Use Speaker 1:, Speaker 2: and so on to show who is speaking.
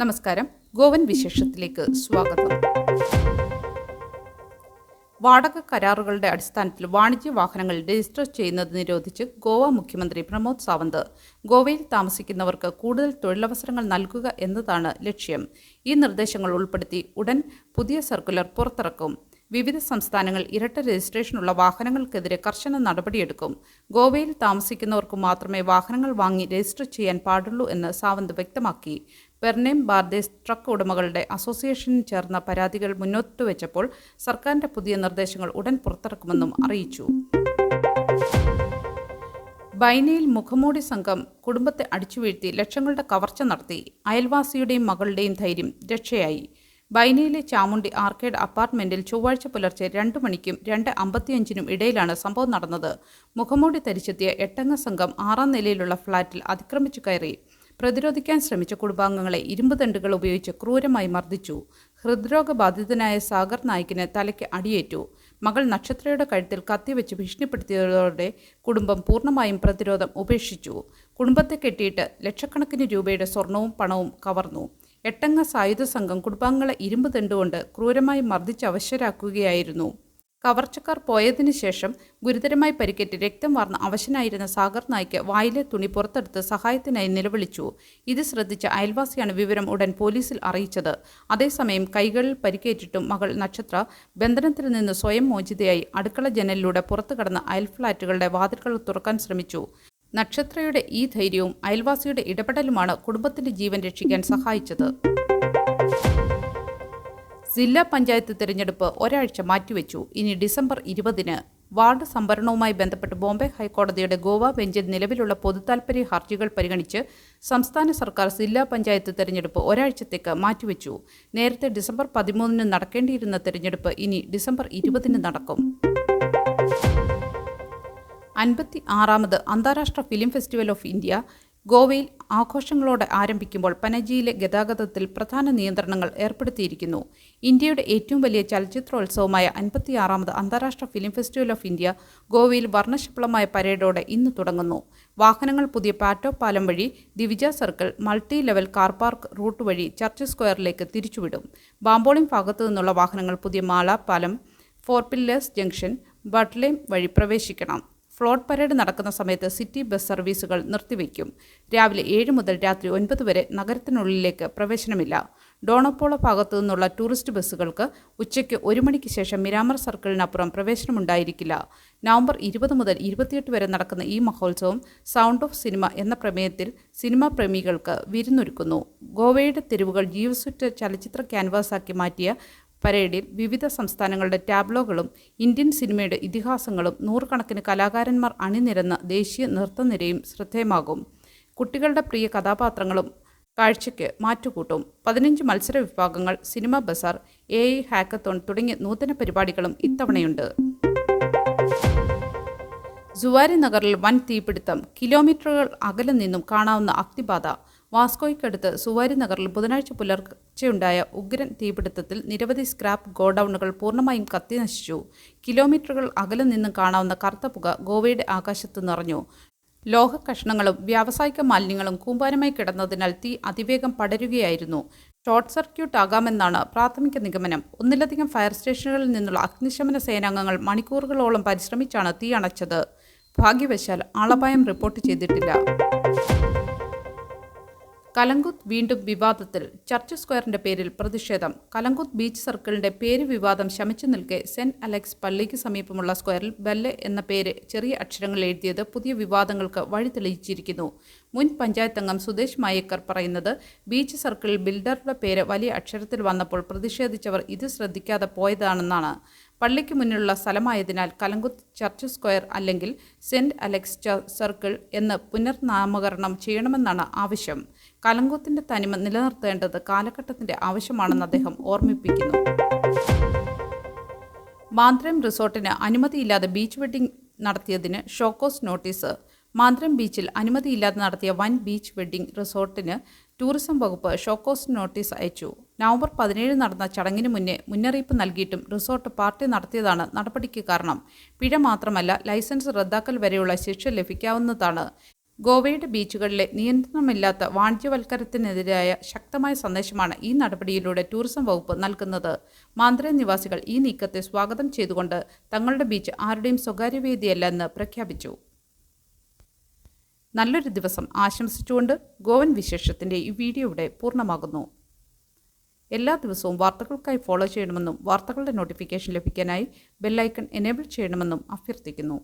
Speaker 1: നമസ്കാരം. ഗോവൻ വിശേഷത്തിലേക്ക് സ്വാഗതം. വാടക കരാറുകളുടെ അടിസ്ഥാനത്തിൽ വാണിജ്യ വാഹനങ്ങൾ രജിസ്റ്റർ ചെയ്യുന്നത് നിരോധിച്ച് ഗോവ മുഖ്യമന്ത്രി പ്രമോദ് സാവന്ത് ഗോവയിൽ താമസിക്കുന്നവർക്ക് കൂടുതൽ തൊഴിലവസരങ്ങൾ നൽകുക എന്നതാണ് ലക്ഷ്യം. ഈ നിർദ്ദേശങ്ങൾ ഉൾപ്പെടുത്തി ഉടൻ പുതിയ സർക്കുലർ പുറത്തിറക്കും. വിവിധ സംസ്ഥാനങ്ങൾ ഇരട്ട രജിസ്ട്രേഷനുള്ള വാഹനങ്ങൾക്കെതിരെ കർശന നടപടിയെടുക്കും. ഗോവയിൽ താമസിക്കുന്നവർക്ക് മാത്രമേ വാഹനങ്ങൾ വാങ്ങി രജിസ്റ്റർ ചെയ്യാൻ പാടുള്ളൂ എന്ന് സാവന്ത് വ്യക്തമാക്കി. പെർനേം ബാർദേസ് ട്രക്ക് ഉടമകളുടെ അസോസിയേഷനിൽ ചേർന്ന പരാതികൾ മുന്നോട്ട് വെച്ചപ്പോൾ സർക്കാരിന്റെ പുതിയ നിർദ്ദേശങ്ങൾ ഉടൻ പുറത്തിറക്കുമെന്നും അറിയിച്ചു. ബൈനയിൽ മുഖമൂടി സംഘം കുടുംബത്തെ അടിച്ചുവീഴ്ത്തി ലക്ഷങ്ങളുടെ കവർച്ച നടത്തി. അയൽവാസിയുടെയും മകളുടെയും ധൈര്യം രക്ഷയായി. ബൈനയിലെ ചാമുണ്ടി ആർക്കേഡ് അപ്പാർട്ട്മെന്റിൽ ചൊവ്വാഴ്ച പുലർച്ചെ രണ്ട് മണിക്കും രണ്ട് അമ്പത്തിയഞ്ചിനും ഇടയിലാണ് സംഭവം നടന്നത്. മുഖമൂടി ധരിച്ചെത്തിയ എട്ടംഗ സംഘം ആറാം നിലയിലുള്ള ഫ്ളാറ്റിൽ അതിക്രമിച്ചു കയറി. പ്രതിരോധിക്കാൻ ശ്രമിച്ച കുടുംബാംഗങ്ങളെ ഇരുമ്പ് തണ്ടുകൾ ഉപയോഗിച്ച് ക്രൂരമായി മർദ്ദിച്ചു. ഹൃദ്രോഗബാധിതനായ സാഗർ നായിക്കിന് തലയ്ക്ക് അടിയേറ്റു. മകൾ നക്ഷത്രയുടെ കഴുത്തിൽ കത്തിവെച്ച് ഭീഷണിപ്പെടുത്തിയതോടെ കുടുംബം പൂർണമായും പ്രതിരോധം ഉപേക്ഷിച്ചു. കുടുംബത്തെ കെട്ടിയിട്ട് ലക്ഷക്കണക്കിന് രൂപയുടെ സ്വർണവും പണവും കവർന്നു. എട്ടംഗ സായുധ സംഘം കുടുംബാംഗങ്ങളെ ഇരുമ്പ് തണ്ടുകൊണ്ട് ക്രൂരമായി മർദ്ദിച്ച് അവശരാക്കുകയായിരുന്നു. കവർച്ചക്കാർ പോയതിനു ശേഷം ഗുരുതരമായി പരിക്കേറ്റ് രക്തം വാർന്ന അവശനായിരുന്ന സാഗർ നായിക്ക് വായിലെ തുണി പുറത്തെടുത്ത് സഹായത്തിനായി നിലവിളിച്ചു. ഇത് ശ്രദ്ധിച്ച അയൽവാസിയാണ് വിവരം ഉടൻ പോലീസിൽ അറിയിച്ചത്. അതേസമയം കൈകളിൽ പരിക്കേറ്റിട്ടും മകൾ നക്ഷത്ര ബന്ധനത്തിൽ നിന്ന് സ്വയം മോചിതയായി അടുക്കള ജനലിലൂടെ പുറത്തു കടന്ന് അയൽ ഫ്ളാറ്റുകളുടെ വാതിലുകൾ തുറക്കാൻ ശ്രമിച്ചു. നക്ഷത്രയുടെ ഈ ധൈര്യവും അയൽവാസിയുടെ ഇടപെടലുമാണ് കുടുംബത്തിന്റെ ജീവൻ രക്ഷിക്കാൻ സഹായിച്ചത്. ജില്ലാ പഞ്ചായത്ത് തിരഞ്ഞെടുപ്പ് ഒരാഴ്ച മാറ്റിവെച്ചു. ഇനി ഡിസംബർ ഇരുപതിന് വാർഡ് സംവരണവുമായി ബന്ധപ്പെട്ട് ബോംബെ ഹൈക്കോടതിയുടെ ഗോവ ബെഞ്ചിൽ നിലവിലുള്ള പൊതുതാൽപര്യ ഹർജികൾ പരിഗണിച്ച് സംസ്ഥാന സർക്കാർ ജില്ലാ പഞ്ചായത്ത് തെരഞ്ഞെടുപ്പ് ഒരാഴ്ചത്തേക്ക് മാറ്റിവെച്ചു. നേരത്തെ ഡിസംബർ പതിമൂന്നിന് നടക്കേണ്ടിയിരുന്ന തെരഞ്ഞെടുപ്പ് ഇനി ഡിസംബർ ഇരുപതിന് നടക്കും. അൻപത്തി ആറാമത് അന്താരാഷ്ട്ര ഫിലിം ഫെസ്റ്റിവൽ ഓഫ് ഇന്ത്യ ഗോവയിൽ ആഘോഷങ്ങളോടെ ആരംഭിക്കുമ്പോൾ പനജിയിലെ ഗതാഗതത്തിൽ പ്രധാന നിയന്ത്രണങ്ങൾ ഏർപ്പെടുത്തിയിരിക്കുന്നു. ഇന്ത്യയുടെ ഏറ്റവും വലിയ ചലച്ചിത്രോത്സവമായ അൻപത്തിയാറാമത് അന്താരാഷ്ട്ര ഫിലിം ഫെസ്റ്റിവൽ ഓഫ് ഇന്ത്യ ഗോവയിൽ വർണശബളമായ പരേഡോടെ ഇന്ന് തുടങ്ങുന്നു. വാഹനങ്ങൾ പുതിയ പാറ്റോ പാലം വഴി Divija circle multi level car park route വഴി ചർച്ച് സ്ക്വയറിലേക്ക് തിരിച്ചുവിടും. ബാംബോളിം ഭാഗത്തു നിന്നുള്ള വാഹനങ്ങൾ പുതിയ മാള പാലം ഫോർ പില്ലേഴ്സ് ജംഗ്ഷൻ ബട്ട്ലേം വഴി പ്രവേശിക്കണം. ഫ്ലോട്ട് പരേഡ് നടക്കുന്ന സമയത്ത് സിറ്റി ബസ് സർവീസുകൾ നിർത്തിവെക്കും രാവിലെ ഏഴ് മുതൽ രാത്രി ഒൻപത് വരെ നഗരത്തിനുള്ളിലേക്ക് പ്രവേശനമില്ല. ഡോണപ്പോള ഭാഗത്തു നിന്നുള്ള ടൂറിസ്റ്റ് ബസ്സുകൾക്ക് ഉച്ചയ്ക്ക് ഒരു മണിക്ക് ശേഷം മിരാമർ സർക്കിളിനപ്പുറം പ്രവേശനമുണ്ടായിരിക്കില്ല. നവംബർ ഇരുപത് മുതൽ ഇരുപത്തിയെട്ട് വരെ നടക്കുന്ന ഈ മഹോത്സവം സൗണ്ട് ഓഫ് സിനിമ എന്ന പ്രമേയത്തിൽ സിനിമാ പ്രേമികൾക്ക് വിരുന്നൊരുക്കുന്നു. ഗോവയുടെ തെരുവുകൾ ജീവസുറ്റ ചലച്ചിത്ര ക്യാൻവാസാക്കി മാറ്റിയ പരേഡിൽ വിവിധ സംസ്ഥാനങ്ങളുടെ ടാബ്ലോകളും ഇന്ത്യൻ സിനിമയുടെ ഇതിഹാസങ്ങളും നൂറുകണക്കിന് കലാകാരന്മാർ അണിനിരന്ന ദേശീയ നൃത്തനിരയും ശ്രദ്ധേയമാകും. കുട്ടികളുടെ പ്രിയ കഥാപാത്രങ്ങളും കാഴ്ചയ്ക്ക് മാറ്റുകൂട്ടും. പതിനഞ്ച് മത്സര വിഭാഗങ്ങൾ cinema bazaar A I hackathon തുടങ്ങിയ നൂതന പരിപാടികളും ഇത്തവണയുണ്ട്. ജുവാരി നഗറിൽ വൻ തീപിടുത്തം. കിലോമീറ്ററുകൾ അകലെ നിന്നും കാണാവുന്ന അഗ്നിബാധ. വാസ്കോയ്ക്കടുത്ത് സുവാരി നഗറിൽ ബുധനാഴ്ച പുലർച്ചെയുണ്ടായ ഉഗ്രൻ തീപിടുത്തത്തിൽ നിരവധി സ്ക്രാപ്പ് ഗോഡൌണുകൾ പൂർണമായും കത്തിനശിച്ചു. കിലോമീറ്ററുകൾ അകലെ നിന്നും കാണാവുന്ന കറുത്ത പുക ഗോവയുടെ ആകാശത്ത് നിറഞ്ഞു. ലോഹ കഷ്ണങ്ങളും വ്യാവസായിക മാലിന്യങ്ങളും കൂമ്പാരമായി കിടന്നതിനാൽ തീ അതിവേഗം പടരുകയായിരുന്നു. ഷോർട്ട് സർക്യൂട്ട് ആകാമെന്നാണ് പ്രാഥമിക നിഗമനം. ഒന്നിലധികം ഫയർ സ്റ്റേഷനുകളിൽ നിന്നുള്ള അഗ്നിശമന സേനാംഗങ്ങൾ മണിക്കൂറുകളോളം പരിശ്രമിച്ചാണ് തീ അണച്ചത്. ഭാഗ്യവശാൽ ആളപായം റിപ്പോർട്ട് ചെയ്തിട്ടില്ല. കലങ്കുത്ത് വീണ്ടും വിവാദത്തിൽ. ചർച്ച് സ്ക്വയറിന്റെ പേരിൽ പ്രതിഷേധം. കലങ്കുത്ത് ബീച്ച് സർക്കിളിന്റെ പേര് വിവാദം ശമിച്ചു നിൽക്കെ സെന്റ് അലക്സ് പള്ളിക്ക് സമീപമുള്ള സ്ക്വയറിൽ ബെല്ലെ എന്ന പേര് ചെറിയ അക്ഷരങ്ങൾ എഴുതിയത് പുതിയ വിവാദങ്ങൾക്ക് വഴി തെളിയിച്ചിരിക്കുന്നു മുൻ പഞ്ചായത്ത് അംഗം സുദേശ് മായേക്കർ പറയുന്നത് ബീച്ച് സർക്കിളിൽ ബിൽഡറുടെ പേര് വലിയ അക്ഷരത്തിൽ വന്നപ്പോൾ പ്രതിഷേധിച്ചവർ ഇത് ശ്രദ്ധിക്കാതെ പോയതാണെന്നാണ്. പള്ളിക്ക് മുന്നിലുള്ള സ്ഥലമായതിനാൽ കലങ്കുത്ത് ചർച്ച് സ്ക്വയർ അല്ലെങ്കിൽ സെന്റ് അലക്സ് സർക്കിൾ എന്ന് പുനർനാമകരണം ചെയ്യണമെന്നാണ് ആവശ്യം. കലങ്കുത്തിന്റെ തനിമ നിലനിർത്തേണ്ടത് കാലഘട്ടത്തിന്റെ ആവശ്യമാണെന്ന് അദ്ദേഹം ഓർമ്മിപ്പിക്കുന്നു. മാന്ത്രം റിസോർട്ടിന് അനുമതിയില്ലാതെ ബീച്ച് വെഡ്ഡിംഗ് നടത്തിയതിന് ഷോക്കോസ് നോട്ടീസ്. മാന്ത്രം ബീച്ചിൽ അനുമതിയില്ലാതെ നടത്തിയ വൻ ബീച്ച് വെഡ്ഡിംഗ് റിസോർട്ടിന് ടൂറിസം വകുപ്പ് ഷോക്കോസ് നോട്ടീസ് അയച്ചു. നവംബർ പതിനേഴ് നടന്ന ചടങ്ങിന് മുന്നേ മുന്നറിയിപ്പ് നൽകിയിട്ടും റിസോർട്ട് പാർട്ടി നടത്തിയതാണ് നടപടിക്ക് കാരണം. പിഴ മാത്രമല്ല ലൈസൻസ് റദ്ദാക്കൽ വരെയുള്ള ശിക്ഷ ലഭിക്കാവുന്നതാണ്. ഗോവയുടെ ബീച്ചുകളിലെ നിയന്ത്രണമില്ലാത്ത വാണിജ്യവൽക്കരണത്തിനെതിരായ ശക്തമായ സന്ദേശമാണ് ഈ നടപടിയിലൂടെ ടൂറിസം വകുപ്പ് നൽകുന്നത്. മാന്ദ്ര നിവാസികൾ ഈ നീക്കത്തെ സ്വാഗതം ചെയ്തുകൊണ്ട് തങ്ങളുടെ ബീച്ച് ആരുടെയും സ്വകാര്യ വേദിയല്ലെന്ന് പ്രഖ്യാപിച്ചു. നല്ലൊരു ദിവസം ആശംസിച്ചുകൊണ്ട് ഗോവൻ വിശേഷത്തിന്റെ ഈ വീഡിയോ ഇവിടെ പൂർണമാകുന്നു. എല്ലാ ദിവസവും വാർത്തകൾക്കായി ഫോളോ ചെയ്യണമെന്നും വാർത്തകളുടെ നോട്ടിഫിക്കേഷൻ ലഭിക്കാനായി ബെല്ലൈക്കൺ എനേബിൾ ചെയ്യണമെന്നും അഭ്യർത്ഥിക്കുന്നു.